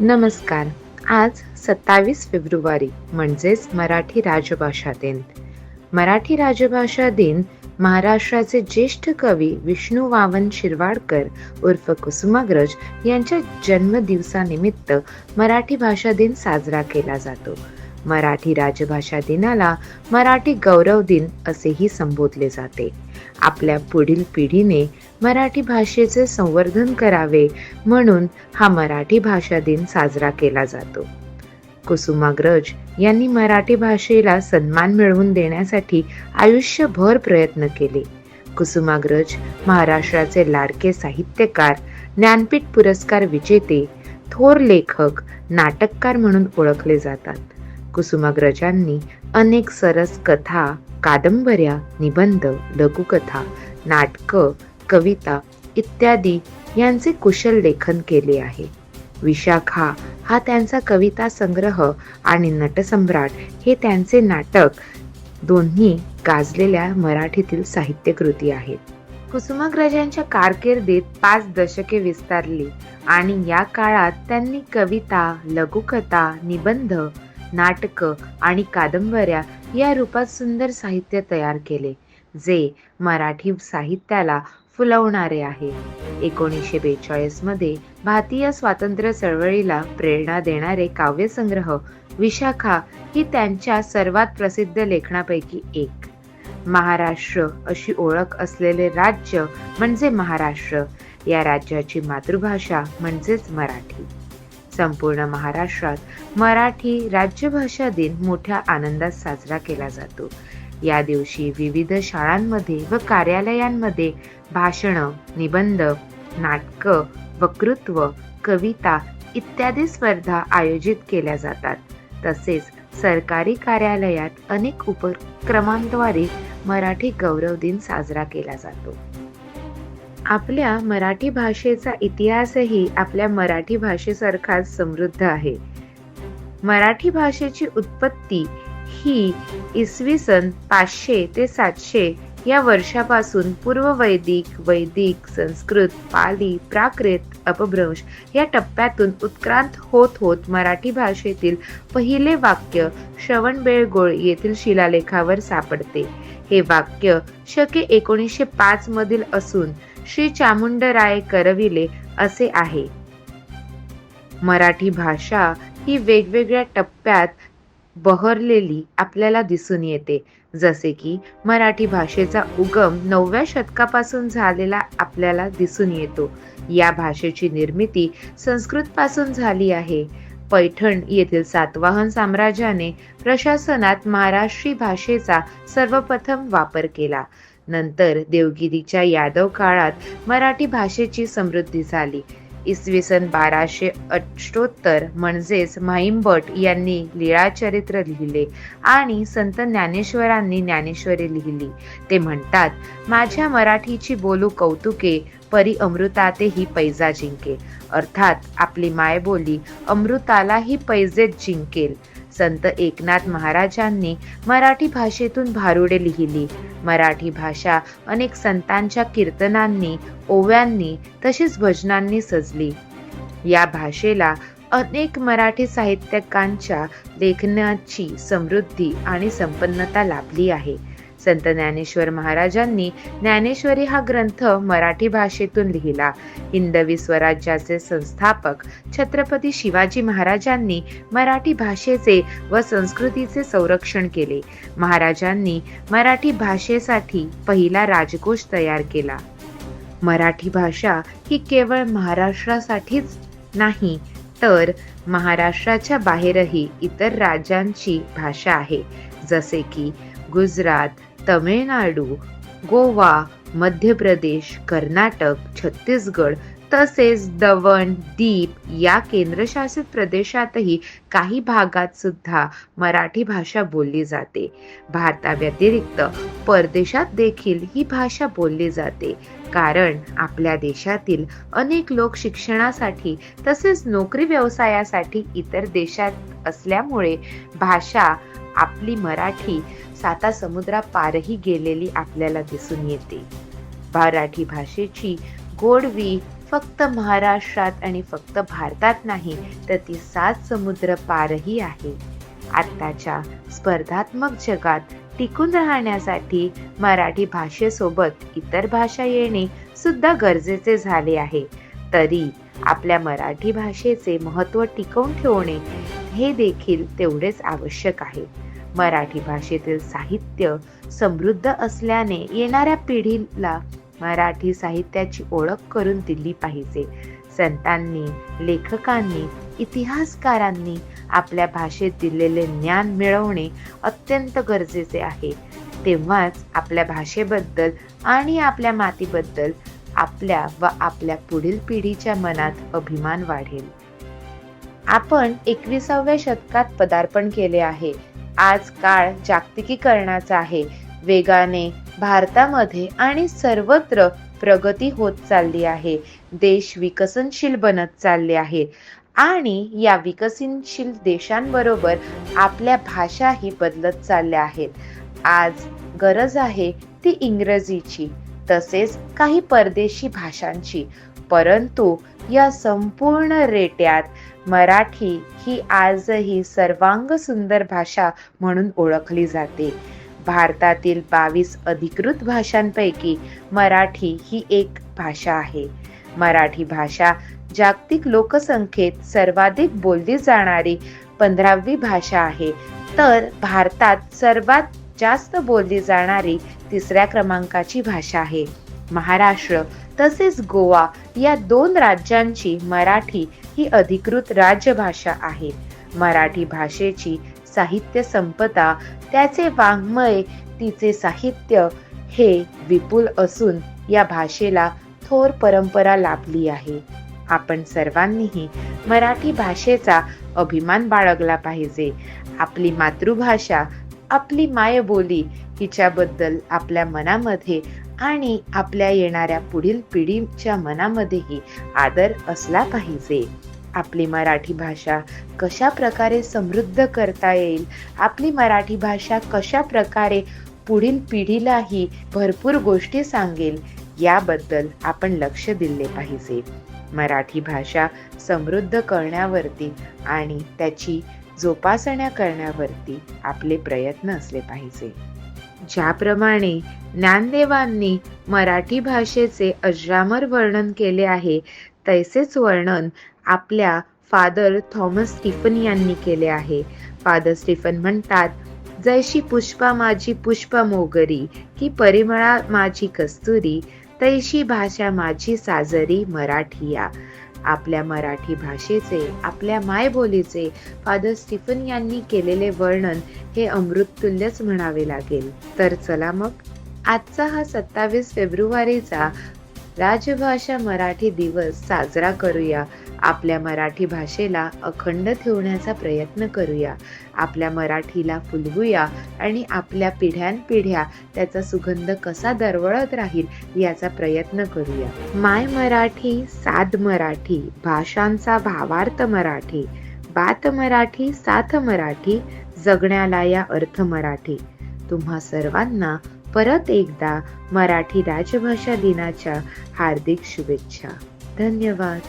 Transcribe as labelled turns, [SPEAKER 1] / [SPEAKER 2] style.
[SPEAKER 1] नमस्कार. आज सत्तावीस फेब्रुवारी म्हणजेच मराठी राजभाषा दिन. मराठी राजभाषा दिन महाराष्ट्राचे ज्येष्ठ कवी विष्णू वावन शिरवाडकर उर्फ कुसुमाग्रज यांच्या जन्मदिवसानिमित्त मराठी भाषा दिन साजरा केला जातो. मराठी राजभाषा दिनाला मराठी गौरव दिन असेही संबोधले जाते. आपल्या पुढील पिढीने मराठी भाषेचे संवर्धन करावे म्हणून हा मराठी भाषा दिन साजरा केला जातो. कुसुमाग्रज यांनी मराठी भाषेला सन्मान मिळवून देण्यासाठी आयुष्यभर प्रयत्न केले. कुसुमाग्रज महाराष्ट्राचे लाडके साहित्यकार ज्ञानपीठ पुरस्कार विजेते थोर लेखक नाटककार म्हणून ओळखले जातात. कुसुमाग्रजांनी अनेक सरस कथा कादंबऱ्या निबंध लघुकथा नाटकं कविता इत्यादी यांचे कुशल लेखन केले आहे. विशाखा हा त्यांचा कविता संग्रह आणि नटसम्राट हे त्यांचे नाटक दोन्ही गाजलेल्या मराठीतील साहित्यकृती आहेत. कुसुमाग्रजांच्या कारकिर्दीत पाच दशके विस्तारली आणि या काळात त्यांनी कविता लघुकथा निबंध नाटक आणि कादंबऱ्या या रूपात सुंदर साहित्य तयार केले जे मराठी साहित्याला फुलवणारे आहे. एकोणीसशे बेचाळीसमध्ये भारतीय स्वातंत्र्य चळवळीला प्रेरणा देणारे काव्यसंग्रह विशाखा ही त्यांच्या सर्वात प्रसिद्ध लेखनापैकी एक. महाराष्ट्र अशी ओळख असलेले राज्य म्हणजे महाराष्ट्र या राज्याची मातृभाषा म्हणजेच मराठी. संपूर्ण महाराष्ट्रात मराठी राज्यभाषा दिन मोठ्या आनंदात साजरा केला जातो. या दिवशी विविध शाळांमध्ये व कार्यालयांमध्ये भाषणं निबंध नाटकं वक्तृत्व कविता इत्यादी स्पर्धा आयोजित केल्या जातात. तसेच सरकारी कार्यालयात अनेक उपक्रमांद्वारे मराठी गौरव दिन साजरा केला जातो. आपल्या मराठी भाषेचा इतिहासही आपल्या मराठी भाषेसारखाच समृद्ध आहे. मराठी भाषेची उत्पत्ती ही इसवी सन पाचशे ते सातशे या वर्षापासून पूर्व वैदिक वैदिक संस्कृत पाली प्राकृत अपभ्रंश या टप्प्यातून उत्क्रांत होत होत मराठी भाषेतील पहिले वाक्य श्रवणबेळगोळ येथील शिलालेखावर सापडते. हे वाक्य शके एकोणीसशे पाच मधील असून श्री चामुंडराय करविले असे आहे. मराठी भाषा ही वेगवेगळ्या टप्प्यात बहरलेली आपल्याला दिसून येते. जसे की मराठी भाषेचा उगम नवव्या शतकापासून झालेला आपल्याला दिसून येतो. या भाषेची निर्मिती संस्कृत पासून झाली आहे. पैठण येथील सातवाहन साम्राज्याने प्रशासनात महाराष्ट्री भाषेचा सर्वप्रथम वापर केला. नंतर देवगिरीच्या यादव काळात मराठी भाषेची समृद्धी झाली. इसवी सन बाराशे अष्टोत्तर म्हणजेच माईंभट यांनी लीळाचरित्र लिहिले आणि संत ज्ञानेश्वरांनी ज्ञानेश्वरी लिहिली. ते म्हणतात माझ्या मराठीची बोलू कौतुके परी अमृतातेही पैजा जिंके अर्थात आपली मायबोली अमृतालाही पैजेत जिंकेल. संत एकनाथ महाराजांनी मराठी भाषेतून भारुडे लिहिली. मराठी भाषा अनेक संतांच्या कीर्तनांनी ओव्यांनी तसेच भजनांनी सजली. या भाषेला अनेक मराठी साहित्यकांच्या लेखनाची समृद्धी आणि संपन्नता लाभली आहे. संत ज्ञानेश्वर महाराजांनी ज्ञानेश्वरी हा ग्रंथ मराठी भाषेतून लिहिला. हिंदवी स्वराज्याचे संस्थापक छत्रपती शिवाजी महाराजांनी मराठी भाषेचे व संस्कृतीचे संरक्षण केले. महाराजांनी मराठी भाषेसाठी पहिला राजकोष तयार केला. मराठी भाषा ही केवळ महाराष्ट्रासाठीच नाही तर महाराष्ट्राच्या बाहेरही इतर राज्यांची भाषा आहे. जसे की गुजरात तमिळनाडू गोवा मध्य प्रदेश कर्नाटक छत्तीसगड तसेच दवण दीप या केंद्रशासित प्रदेशातही काही भागात सुद्धा मराठी भाषा बोलली जाते. भारताव्यतिरिक्त परदेशात देखील ही भाषा बोलली जाते. कारण आपल्या देशातील अनेक लोक शिक्षणासाठी तसेच नोकरी व्यवसायासाठी इतर देशात असल्यामुळे भाषा आपली मराठी साता समुद्रापारही गेलेली आपल्याला दिसून येते. मराठी भाषेची गोडवी फक्त महाराष्ट्रात आणि फक्त भारतात नाही तर ती सात समुद्र पारही आहे. आत्ताच्या स्पर्धात्मक जगात टिकून राहण्यासाठी मराठी भाषेसोबत इतर भाषा येणे सुद्धा गरजेचे झाले आहे. तरी आपल्या मराठी भाषेचे महत्त्व टिकवून ठेवणे हे देखील तेवढेच आवश्यक आहे. मराठी भाषेतील साहित्य समृद्ध असल्याने येणाऱ्या पिढीला मराठी साहित्याची ओळख करून दिली पाहिजे. संतांनी लेखकांनी इतिहासकारांनी आपल्या भाषेत दिलेले ज्ञान मिळवणे अत्यंत गरजेचे आहे. तेव्हाच आपल्या भाषेबद्दल आणि आपल्या मातीबद्दल आपल्या व आपल्या पुढील पिढीच्या मनात अभिमान वाढेल. आपण एकविसाव्या शतकात पदार्पण केले आहे. आज काळ जागतिकीकरणाचा आहे. वेगाने भारतामध्ये आणि सर्वत्र प्रगती होत चालली आहे. देश विकसनशील बनत चालले आहे. आणि या विकसनशील देशांबरोबर आपल्या भाषाही बदलत चालल्या आहेत. आज गरज आहे ती इंग्रजीची तसेच काही परदेशी भाषांची. परंतु या संपूर्ण रेट्यात मराठी ही आजही सर्वांग सुंदर भाषा म्हणून ओळखली जाते. भारतातील बावीस अधिकृत भाषांपैकी मराठी ही एक भाषा आहे. मराठी भाषा जागतिक लोकसंख्येत सर्वाधिक बोलली जाणारी पंधरावी भाषा आहे. तर भारतात सर्वात जास्त बोलली जाणारी तिसऱ्या क्रमांकाची भाषा आहे. महाराष्ट्र तसेच गोवा या दोन राज्यांची मराठी ही अधिकृत राज्यभाषा आहे. मराठी भाषेची साहित्य संपदा त्याचे वाङ्मय तिचे साहित्य हे विपुल असून या भाषेला थोर परंपरा लाभली आहे. आपण सर्वांनीही मराठी भाषेचा अभिमान बाळगला पाहिजे. आपली मातृभाषा आपली मायबोली हिच्याबद्दल आपल्या मनामध्ये आणि आपल्या येणाऱ्या पुढील पिढीच्या मनामध्येही आदर असला पाहिजे. आपली मराठी भाषा कशा प्रकारे समृद्ध करता येईल आपली मराठी भाषा कशा प्रकारे पुढील पिढीलाही भरपूर गोष्टी सांगेल याबद्दल आपण लक्ष दिले पाहिजे. मराठी भाषा समृद्ध करण्यावरती आणि त्याची जोपासण्या करण्यावरती आपले प्रयत्न असले पाहिजे. ज्याप्रमाणे ज्ञानदेवांनी मराठी भाषेचे अजरामर वर्णन केले आहे तैसेच वर्णन आपल्या फादर थॉमस स्टीफन यांनी केले आहे. फादर स्टीफन म्हणतात जैशी पुष्पा माझी पुष्प मोगरी की परिमळा माझी कस्तुरी तैशी भाषा माझी साजरी मराठीया. आपल्या मराठी भाषेचे आपल्या मायबोलीचे फादर स्टीफन यांनी केलेले वर्णन हे अमृततुल्यच म्हणावे लागेल. तर चला मग आजचा हा सत्तावीस फेब्रुवारीचा राजभाषा मराठी दिवस साजरा करूया. आपल्या मराठी भाषेला अखंड ठेवण्याचा प्रयत्न करूया. आपल्या मराठीला फुलवूया आणि आपल्या पिढ्यानपिढ्या त्याचा सुगंध कसा दरवळत राहील याचा प्रयत्न करूया. माय मराठी साध मराठी भाषांचा भावार्थ मराठी बात मराठी साथ मराठी जगण्याला या अर्थ मराठी. तुम्हा सर्वांना परत एकदा मराठी राजभाषा दिनाच्या हार्दिक शुभेच्छा. धन्यवाद.